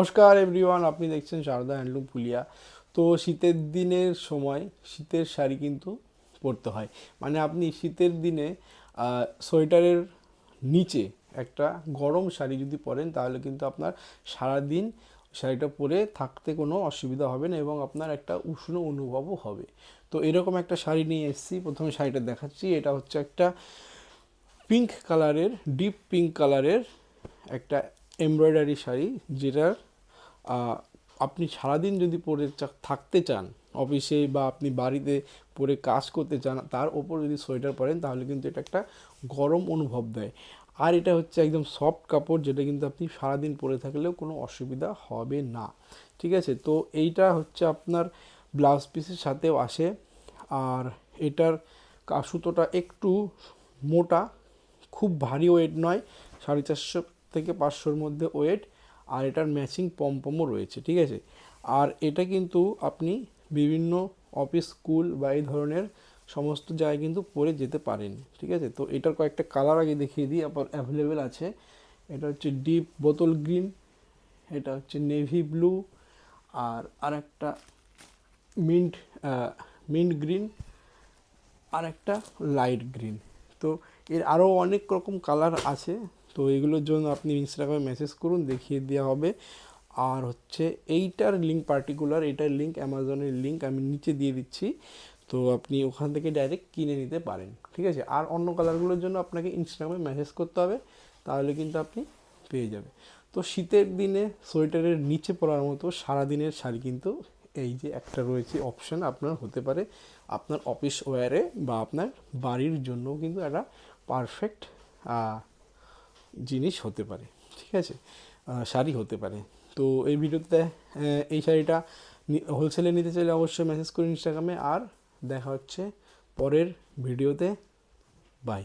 নমস্কার এভরিওয়ান আপনি দেখছেন শারদা হ্যান্ডলুম পুলিয়া তো শীতের দিনের সময় শীতের শাড়ি কিন্তু পরতে হয়। মানে আপনি শীতের দিনে সোয়েটারের নিচে একটা গরম শাড়ি যদি পরেন, তাহলে কিন্তু আপনার সারাদিন শাড়িটা পরে থাকতে কোনো অসুবিধা হবে না এবং আপনার একটা উষ্ণ অনুভবও হবে। তো এরকম একটা শাড়ি নিয়ে এসেছি, প্রথমে শাড়িটা দেখাচ্ছি। এটা হচ্ছে একটা পিঙ্ক কালারের ডিপ পিঙ্ক কালারের একটা এমব্রয়ডারি শাড়ি, যেটার আপনি সারাদিন যদি পরে থাকতে চান, অফিসে বা আপনি বাড়িতে পরে কাজ করতে চান, তার ওপর যদি সোয়েটার পরেন, তাহলে কিন্তু এটা একটা গরম অনুভব দেয়। আর এটা হচ্ছে একদম সফট কাপড়, যেটা কিন্তু আপনি সারাদিন পরে থাকলেও কোনো অসুবিধা হবে না। ঠিক আছে? তো এইটা হচ্ছে আপনার ব্লাউজ পিসের সাথেও আসে। আর এটার সুতোটা একটু মোটা, খুব ভারী ওয়েট নয়, সাড়ে চারশো থেকে পাঁচশোর মধ্যে ওয়েট আর এটার ম্যাচিং পমপমও রয়েছে, ঠিক আছে? আর এটা কিন্তু আপনি বিভিন্ন অফিস স্কুল বা এই ধরনের সমস্ত জায়গায় কিন্তু পরে যেতে পারেন, ঠিক আছে? তো এটার কয়েকটা কালার আগে দেখিয়ে দিই, আবার অ্যাভেলেবেল আছে। এটা হচ্ছে ডিপ বোতল গ্রিন এটা হচ্ছে নেভি ব্লু আর আরেকটা মিন্ট মিন্ট গ্রিন আর একটা লাইট গ্রিন তো এর আরও অনেক রকম কালার আছে তো এগুলোর জন্য আপনি ইনস্টাগ্রামে মেসেজ করুন, দেখিয়ে দেওয়া হবে। আর হচ্ছে এইটার লিঙ্ক পার্টিকুলার এটার লিঙ্ক অ্যামাজনের লিঙ্ক আমি নিচে দিয়ে দিচ্ছি। তো আপনি ওখান থেকে ডাইরেক্ট কিনে নিতে পারেন, ঠিক আছে? আর অন্য কালারগুলোর জন্য আপনাকে ইনস্টাগ্রামে মেসেজ করতে হবে, তাহলে কিন্তু আপনি পেয়ে যাবে তো শীতের দিনে সোয়েটারের নিচে পরার মতো সারাদিনের শাড়ি কিন্তু এই যে একটা রয়েছে অপশন আপনার হতে পারে। আপনার অফিস ওয়্যারে বা আপনার বাড়ির জন্য কিন্তু একটা পারফেক্ট জিনিস হতে পারে, ঠিক আছে? শাড়ি হতে পারে। তো এই ভিডিওতে এই শাড়িটা হোলসেলে নিতে চাইলে অবশ্যই মেসেজ করুন ইনস্টাগ্রামে আর দেখা হচ্ছে পরের ভিডিওতে। বাই